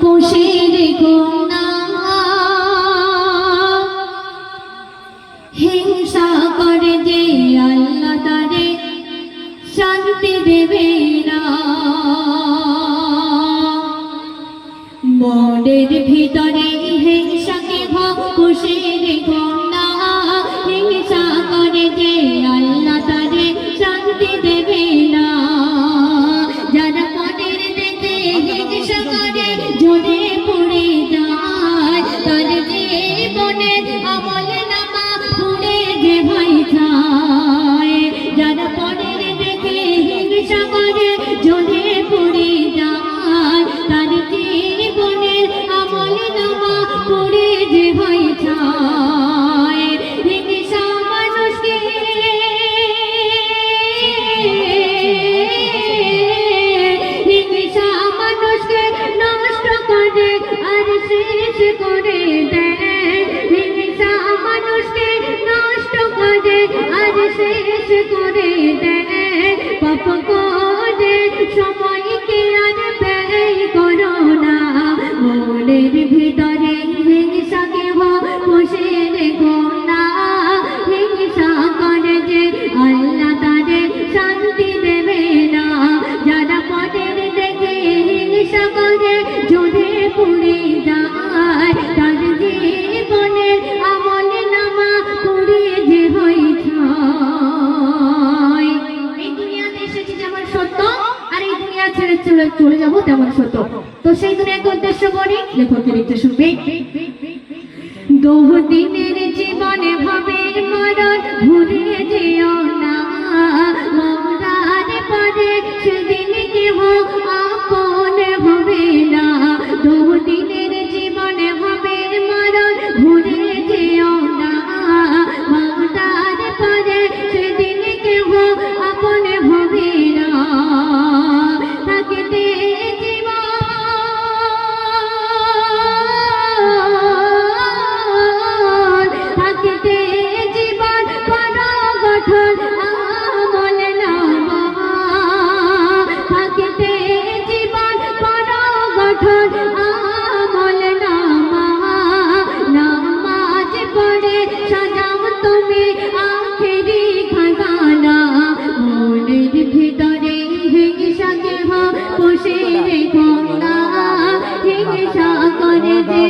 恭喜 হয় ছা চলে যাব তেমন সত্য। তো সেই দিনে এক উদ্দেশ্য করি লেখকের একটু শুনবে। দিনের জীবনে ভাবে মরণ ঘুরে যেও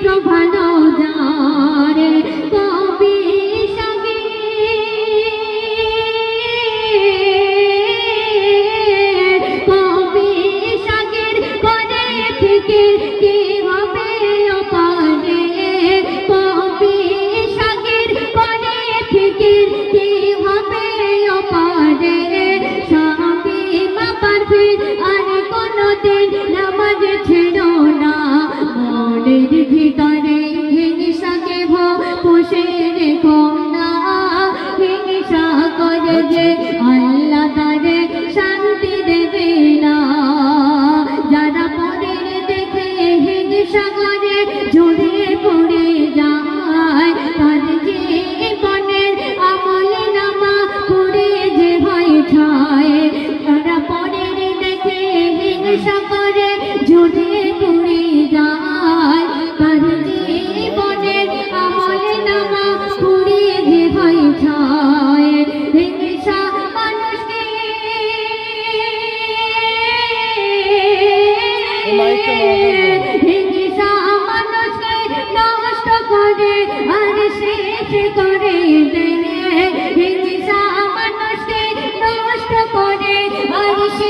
ভালো যারে কবে সবে কবে সাগের করে থেকে কে যে আল্লাহ তারে শান্তি দেবে। イるよ。えー